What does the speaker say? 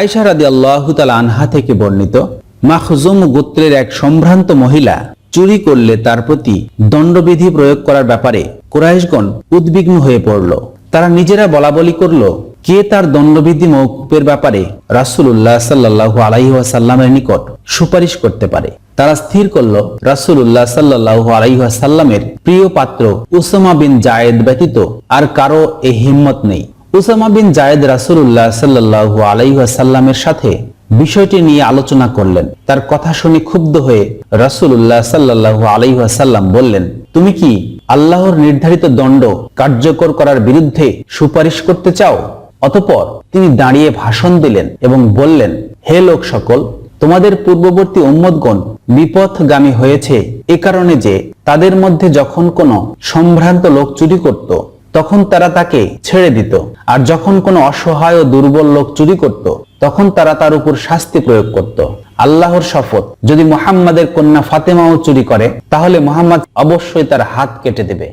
আয়সা রাদি আল্লাহ আনহা থেকে বর্ণিত, মাখজুম গোত্রের এক সম্ভ্রান্ত মহিলা চুরি করলে তার প্রতি দণ্ডবিধি প্রয়োগ করার ব্যাপারে কোরাইশগণ উদ্বিগ্ন হয়ে পড়ল। তারা নিজেরা বলা বলি করল, কে তার দণ্ডবিধি মৌকুফের ব্যাপারে রাসুল্লাহ সাল্লাহ আলাইহাসাল্লামের নিকট সুপারিশ করতে পারে? তারা স্থির করল রাসুল্লাহ সাল্লাহ আলাইহাসাল্লামের প্রিয় পাত্র উসামা বিন জায়েদ ব্যতীত আর কারও এ হিম্মত নেই। উসামা বিন জায়েদ রাসুল্লাহ সাল্লাহ আলাইহাসাল্লামের সাথে বিষয়টি নিয়ে আলোচনা করলেন। তার কথা শুনে ক্ষুব্ধ হয়ে রাসুল্লাহ সাল্লাহ আলাইহাসাল্লাম বললেন, তুমি কি আল্লাহর নির্ধারিত দণ্ড কার্যকর করার বিরুদ্ধে সুপারিশ করতে চাও? অতপর তিনি দাঁড়িয়ে ভাষণ দিলেন এবং বললেন, হে লোক সকল, তোমাদের পূর্ববর্তী উম্মতগণ বিপথগামী হয়েছে এ কারণে যে তাদের মধ্যে যখন কোনো সম্ভ্রান্ত লোক চুরি করত, তখন তারা তাকে ছেড়ে দিত। আর যখন কোনো অসহায় ও দুর্বল লোক চুরি করত, তখন তারা তার উপর শাস্তি প্রয়োগ করত। আল্লাহর শপথ, যদি মোহাম্মদের কন্যা ফাতেমাও চুরি করে, তাহলে মোহাম্মদ অবশ্যই তার হাত কেটে দেবে।